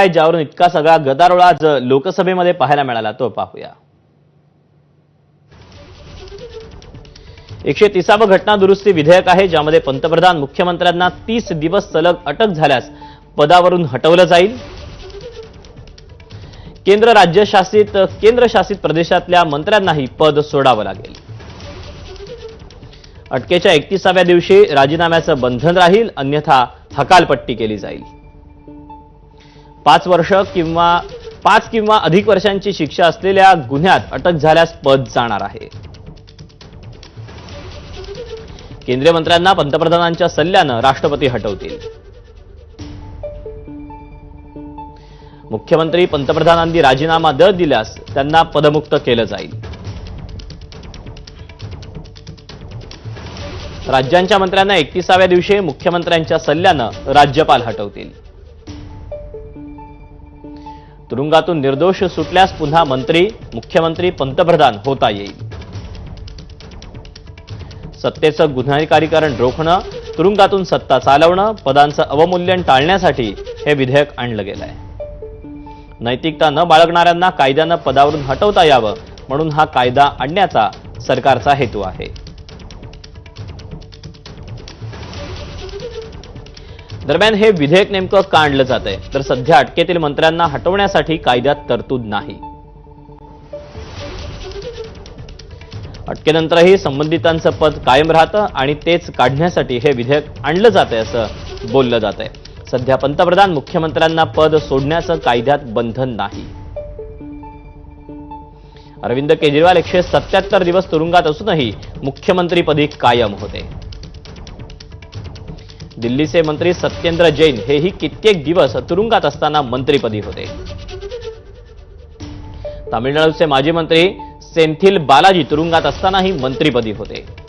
आहे ज्यावरून इतका सगळा गदारोळ आज लोकसभेमध्ये पाहायला मिळाला तो पाहूया. एकशे तिसावं घटना दुरुस्ती विधेयक आहे ज्यामध्ये पंतप्रधान मुख्यमंत्र्यांना तीस दिवस सलग अटक झाल्यास पदावरून हटवलं जाईल. केंद्र राज्य शासित केंद्र शासित प्रदेशातल्या मंत्र्यांनाही पद सोडावं लागेल. अटकेच्या एकतीसाव्या दिवशी राजीनाम्याचं बंधन राहील अन्यथा हकालपट्टी केली जाईल. पाच वर्ष किंवा पाच किंवा अधिक वर्षांची शिक्षा असलेल्या गुन्ह्यात अटक झाल्यास पद जाणार आहे. केंद्रीय मंत्र्यांना पंतप्रधानांच्या सल्ल्यानं राष्ट्रपती हटवतील. मुख्यमंत्री पंतप्रधानांनी राजीनामा न दिल्यास त्यांना पदमुक्त केलं जाईल. राज्यांच्या मंत्र्यांना एकतीसाव्या दिवशी मुख्यमंत्र्यांच्या सल्ल्यानं राज्यपाल हटवतील. तुरुंगातून निर्दोष सुटल्यास पुन्हा मंत्री मुख्यमंत्री पंतप्रधान होता येईल. सत्तेचं गुन्हेगारीकरण रोखणं तुरुंगातून सत्ता चालवणं पदांचं अवमूल्यन टाळण्यासाठी हे विधेयक आणलं गेलं आहे नैतिकता न बाळगणाऱ्यांना कायद्यानं पदावरून हटवता यावं म्हणून हा कायदा आणण्याचा सरकारचा हेतू आहे. दरम्यान हे विधेयक नेमकं का आणलं जात आहे तर सध्या अटकेतील मंत्र्यांना हटवण्यासाठी कायद्यात तरतूद नाही. अटकेनंतरही संबंधितांचं पद कायम राहतं आणि तेच काढण्यासाठी हे विधेयक आणलं जात आहे असं बोललं जात आहे सध्या पंतप्रधान मुख्यमंत्र्यांना पद सोडण्याचं कायद्यात बंधन नाही. अरविंद केजरीवाल एकशे सत्याहत्तर दिवस तुरुंगात असूनही मुख्यमंत्रीपदी कायम होते. दिल्लीचे मंत्री सत्येंद्र जैन हेही कित्येक दिवस तुरुंगात असताना मंत्रीपदी होते. तामिळनाडूचे माजी मंत्री सेंथिल बालाजी तुरुंगात असतानाही मंत्रीपदी होते.